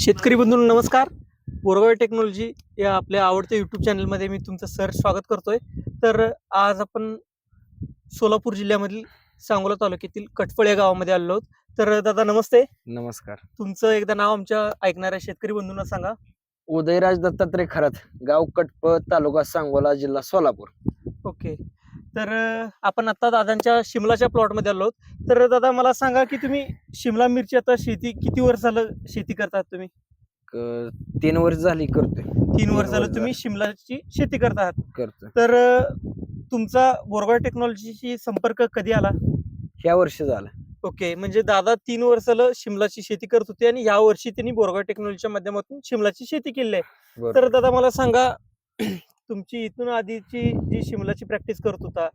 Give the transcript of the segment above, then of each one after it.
शेतकरी बंधू नमस्कार. बोरगाव टेक्नॉलॉजी या आपल्या आवडत्या युट्यूब चॅनलमध्ये मी तुमचं सर स्वागत करतोय. तर आज आपण सोलापूर जिल्ह्यामधील सांगोला तालुक्यातील कटफळ या गावामध्ये आलो आहोत. तर दादा नमस्ते. नमस्कार. तुमचं एकदा नाव आमच्या ऐकणाऱ्या शेतकरी बंधूंना सांगा. उदयराज दत्तात्रय खरात गाव कटप तालुका सांगोला जिल्हा सोलापूर. ओके. तर आपण आता दादांच्या शिमलाच्या प्लॉटमध्ये आलो तर दादा मला सांगा की तुम्ही शिमला मिरची आता शेती किती वर्ष झालं शेती करतात तुम्ही? क- तीन वर्ष झाली करतोय. तीन वर्ष झालं. तुम्ही शिमलाची शेती करत आहात. करतोय. तर अ, तुमचा बोरगाव टेक्नॉलॉजीशी संपर्क कधी आला? ह्या वर्षी झालं. ओके म्हणजे दादा तीन वर्षाला शिमलाची शेती करत होते आणि या वर्षी त्यांनी बोरगाव टेक्नॉलॉजीच्या माध्यमातून शिमलाची शेती केली आहे. तर दादा मला सांगा तुमची इथून आधीची जी शिमलाची प्रॅक्टिस करत होता.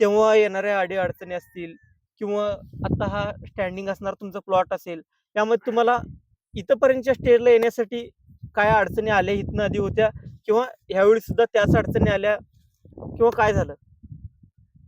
तेव्हा येणाऱ्या अडी अडचणी असतील किंवा आता हा स्टँडिंग असणार तुमचा प्लॉट असेल त्यामध्ये तुम्हाला इथपर्यंतच्या स्टेजला येण्यासाठी काय अडचणी आल्या इथनं आधी होत्या किंवा ह्यावेळी सुद्धा त्याच अडचणी आल्या किंवा काय झालं?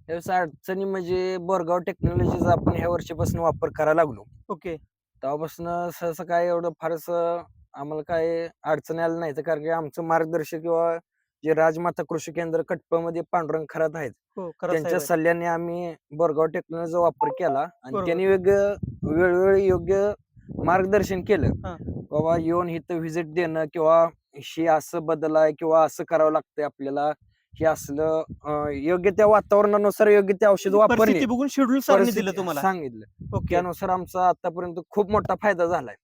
यावेळेस अडचणी म्हणजे बोरगाव टेक्नॉलॉजीचा आपण ह्या वर्षीपासून वापर करायला लागलो. ओके. तेव्हापासून सहसा काय एवढं फारस आम्हाला काय अडचणी आल्या नाही कारण की आमचं मार्गदर्शक किंवा जे राजमाता कृषी केंद्र कटपमध्ये पांडुरंग खरात आहेत हो त्यांच्या. सल्ल्याने आम्ही बोरगाव टेक्नॉलॉजीचा वापर केला आणि. त्यांनी योग्य वेळोवेळी योग्य मार्गदर्शन केलं. बाबा येऊन इथं व्हिजिट देणं किंवा हे असं बदल आहे किंवा असं करावं लागतंय आपल्याला हे असलं योग्य त्या वातावरणानुसार योग्य ते औषध वापरणे परिस्थिती बघून शेड्यूल सांगितलं ओके त्यानुसार आमचा आतापर्यंत खूप मोठा फायदा झालाय.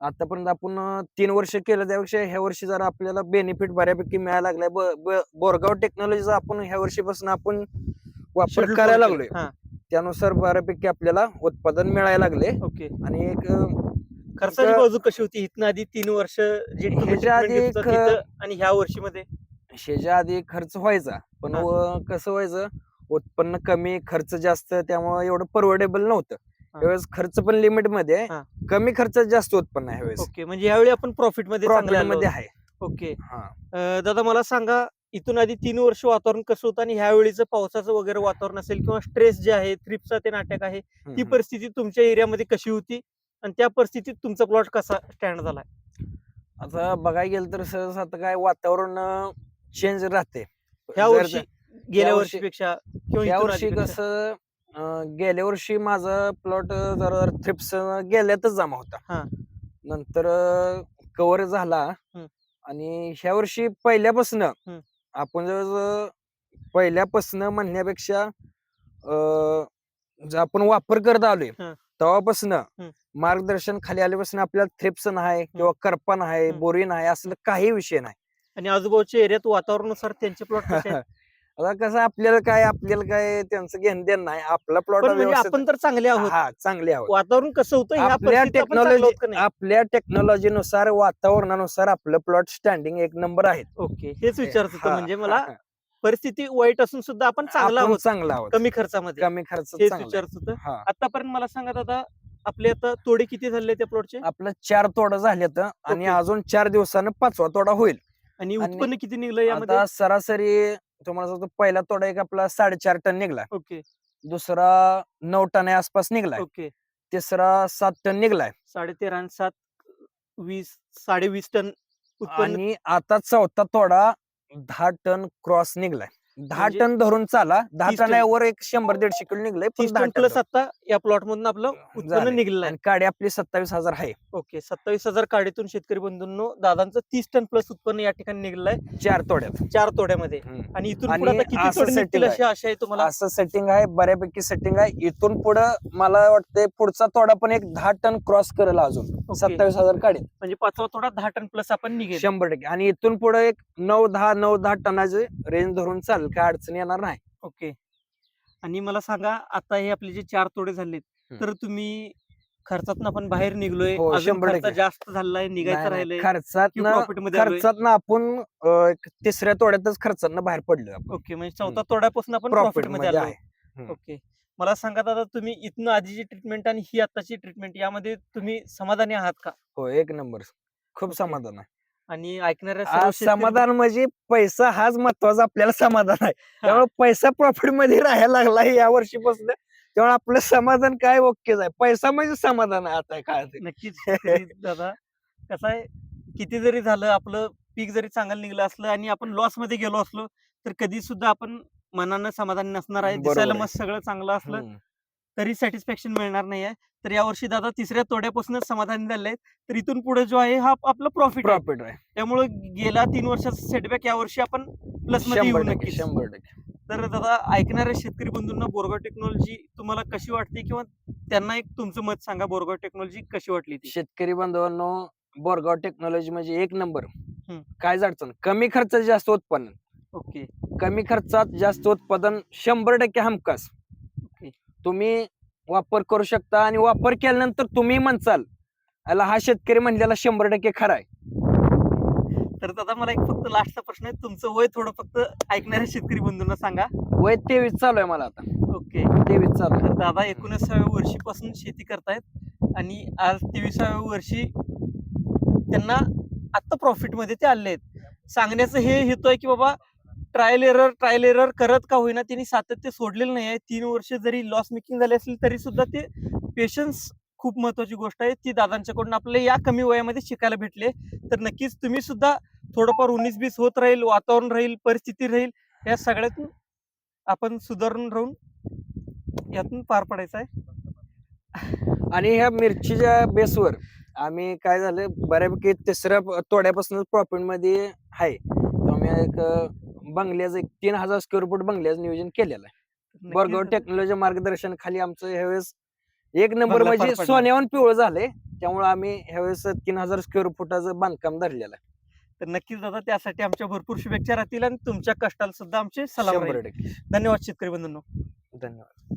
आतापर्यंत आपण तीन वर्ष केलं त्यापेक्षा ह्या वर्षी जरा आपल्याला बेनिफिट बऱ्यापैकी मिळायला लागलाय. ब- बोरगाव टेक्नॉलॉजीचा आपण ह्या वर्षीपासून आपण वापर Schedule करायला लागलोय. हा, त्यानुसार बऱ्यापैकी आपल्याला उत्पादन मिळायला लागले ओके. आणि एक अं, खर्चाची इथं- बाजू कशी होती? इथनं आधी तीन वर्ष जे ह्याच्या treatment आधी घेत होता एक- तिथं आणि ह्या वर्षी मध्ये शेजा आधी खर्च व्हायचा. पण हा. व- कसं व्हायचं? उत्पन्न कमी खर्च जास्त त्यामुळे एवढं परवडेबल नव्हतं. त्यावेळेस खर्च पण लिमिटमध्ये. हा. कमी खर्चात जास्त उत्पन्न आहे ह्यावेळेस ओके म्हणजे यावेळी आपण प्रॉफिटमध्ये चांगले प्रॉफिट आलो मध्ये. आहे ओके हा अं, दादा मला सांगा इथून आधी तीन वर्ष वातावरण कसं होतं आणि ह्या वेळीचं पावसाचं वगैरे वातावरण असेल किंवा स्ट्रेस जे आहे थ्रिप्सचा ते नाटक आहे ती हम्म. परिस्थिती तुमच्या एरियामध्ये कशी होती आणि त्या परिस्थितीत तुमचा प्लॉट कसा स्टँड झाला आता बघायला गेलं तर सहज आता काय वातावरण चेंज राहते ह्या जर- वर्षी गेल्या वर्षी- वर्षीपेक्षा किंवा या इथून वर्षी आधीपेक्षा? कसं अं, गेल्या वर्षी माझा प्लॉट जरा थ्रिप्स गेल्यातच जमा हा. होता नंतर कव्हर झाला हम्म. आणि ह्या वर्षी पहिल्यापासून हम्म. आपण जर पहिल्यापासून म्हणण्यापेक्षा अं, जे आपण वापर करत आलोय हा. तेव्हापासून मार्गदर्शन खाली आल्यापासून आपल्याला थ्रिप्स नाही किंवा करपा नाही हम्म. बोरी नाही असलं काही विषय नाही आणि आजूबाजूच्या एरियात वातावरणानुसार त्यांचे प्लॉट कसे आहेत? आता कसं आपल्याला काय आपल्याला काय त्यांचं घेणं देणं नाही. आपला प्लॉट पण म्हणजे आपण तर चांगले आहोत. हा चांगले आहोत. वातावरण कसं होतं ह्या आपल्या परिस्थितीत आपण चांगलो आहोत का टेक्नॉलॉजी नाही? आपल्या टेक्नॉलॉजीनुसार वातावरणानुसार आपलं प्लॉट स्टँडिंग एक नंबर आहेत. ओके हेच विचारत होतं हा, म्हणजे मला हा. परिस्थिती वाईट असून सुद्धा आपण चांगला आपण आहोत. चांगला आहोत. कमी खर्चामध्ये. कमी खर्च हेच आहे. विचारत होतं. आतापर्यंत मला सांगा दादा आपले आता तोडे किती झाले त्या प्लॉटचे आपलं चार तोडा झालेत आणि ओके. अजून चार दिवसानं पाचवा तोडा होईल. आणि आणि उत्पन्न किती निघलं यामध्ये? आता सरासरी तुम्हाला सांगतो पहिला तोडा एक आपला साडेचार टन निघला. ओके. दुसरा नऊ टन आसपास निघलाय. ओके. तिसरा सात टन निघलाय. साडे तेरा आणि सात वीस साडे वीस टन उत्पन्न आणि आता चौथा तोडा दहा टन क्रॉस निघलाय. दहा म्हणजे टन धरून चाला. दहा तीस टन. टनावर एक शंभर दीडशे किलो निघलंय पण तीस दहा टन टन प्लस. आता या प्लॉट मधून आपलं उत्पन्न झालंय. निघलेलं आहे आणि काडी आपली सत्तावीस हजार आहे. ओके सत्तावीस हजार काडीतून शेतकरी बंधूंनो दादांचं तीस टन प्लस उत्पन्न या ठिकाणी निघलेलं आहे चार तोड्यात. चार तोड्यामध्ये. आणि इथून आणि पुढे आता किती असं तोडे निघतील setting अशी आशा आहे तुम्हाला? असं सेटिंग आहे बऱ्यापैकी सेटिंग आहे. इथून पुढं मला वाटतंय पुढचा तोडा पण एक दहा टन क्रॉस करेल अजून. ओके. सत्तावीस हजार काढेल म्हणजे पाचवा तोडा दहा टन प्लस आपण निघेल. शंभर टक्के. आणि इथून पुढे एक नऊ दहा नऊ दहा टनाचे रेंज धरून चालेल काय अडचण येणार नाही ओके आणि मला सांगा आता हे आपले जे चार तोडे झालेत. तर तुम्ही खर्चातून आपण बाहेर निघलोय हो, अजून शंभर खर्च टक्के. जास्त झालाय निघायचं. राहिलंय खर्चात की profit मध्ये आलोय? खर्चात आपण अं, एक तिसऱ्या तोड्यातच खर्चात बाहेर पडलो आपण ओके म्हणजे चौथा तोड्यापासून आपण प्रॉफिटमध्ये मध्ये आलो आहे हम्म. ओके मला सांगा दादा तुम्ही इथनं आधीची ट्रीटमेंट आणि ही आताची ट्रीटमेंट यामध्ये तुम्ही समाधानी आहात का हो एक नंबर खूप. समाधान आहे आणि ऐकणाऱ्या आज समाधान म्हणजे पैसा हाच महत्त्वाचा आपल्याला समाधान आहे. त्यामुळे पैसा प्रॉफिटमध्ये राहायला लागला या वर्षीपासून. त्यामुळे आपलं समाधान काय ओकेच आहे. पैसा म्हणजे समाधान आहे आता काय. नक्कीच दादा कसं आहे किती जरी झालं आपलं पीक जरी चांगलं निघलं असलं आणि आपण लॉसमध्ये गेलो असलो तर कधी सुद्धा आपण मनानं समाधानी नसणार आहे. बरोबर दिसायला आहे. मस्त सगळं चांगलं असलं. हम्म. तरी सॅटिस्फॅक्शन मिळणार नाही आहे तर यावर्षी दादा तिसऱ्या तोड्यापासूनच समाधानी झाले तर इथून पुढे जो आहे हा आपला प्रॉफिट प्रॉफिट आहे. त्यामुळे गेल्या तीन वर्षाचा सेटबॅक यावर्षी आपण प्लसमध्ये येऊ शंभर टक्के नक्कीच. शंभर टक्के. तर दादा ऐकणाऱ्या शेतकरी बंधूंना बोरगाव टेक्नॉलॉजी तुम्हाला कशी वाटते किंवा त्यांना एक तुमचं मत सांगा बोरगाव टेक्नॉलॉजी कशी वाटली ती? शेतकरी बांधवांनो बोरगाव टेक्नॉलॉजी म्हणजे एक नंबर. काय अडचण कमी खर्चात जास्त उत्पन्न. ओके. कमी खर्चात जास्त उत्पादन शंभर टक्के हमखास. तुम्ही वापर करू शकता आणि वापर केल्यानंतर तुम्ही म्हणचाल याला हा शेतकरी म्हणलेला शंभर टक्के खरा आहे. तर दादा मला एक फक्त लास्टचा प्रश्न आहे. तुमचं वय थोडं फक्त ऐकणाऱ्या शेतकरी बंधूंना सांगा. वय तेवीस चालू आहे मला आता. ओके. तेवीस चालू आहे. तर दादा एकोणीसाव्या वर्षीपासून शेती करतायत आणि आज तेविसाव्या वर्षी त्यांना आत्ता प्रॉफिटमध्ये ते आले आहेत. सांगण्याचं हे हेतू आहे की बाबा ट्रायल एरर ट्रायल एरर करत का होईना त्यांनी सातत्य सोडलेलं नाही आहे. तीन वर्ष जरी लॉस मेकिंग झाले असली तरी सुद्धा ते पेशन्स खूप महत्वाची गोष्ट आहे. ती दादांच्याकडून आपल्याला या कमी वयामध्ये शिकायला भेटले तर नक्कीच तुम्ही सुद्धा थोडंफार उन्नीस बीस होत राहील वातावरण राहील परिस्थिती राहील या सगळ्यातून आपण सुधारून राहून यातून पार पडायचं आहे. आणि ह्या मिरचीच्या बेसवर आम्ही काय झालं बऱ्यापैकी तिसऱ्या तोड्यापासून प्रॉफिटमध्ये आहे. एक बंगल्याचं एक तीन हजार स्क्वेअर फूट बंगल्याचं नियोजन केलेलं आहे. बोरगाव टेक्नॉलॉजी मार्गदर्शन खाली आमचं ह्यावेळेस एक नंबर बंगला पार म्हणजे पडला. सोन्याहून पिवळं झालंय. त्यामुळे आम्ही ह्यावेळेस तीन हजार स्क्वेअर फुटाचं बांधकाम धरलेलं आहे. तर नक्कीच दादा त्यासाठी आमच्या भरपूर शुभेच्छा राहतील आणि तुमच्या कष्टाला सुद्धा आमचे सलाम शंभर राहील टक्के. धन्यवाद शेतकरी बंधूंनो. धन्यवाद.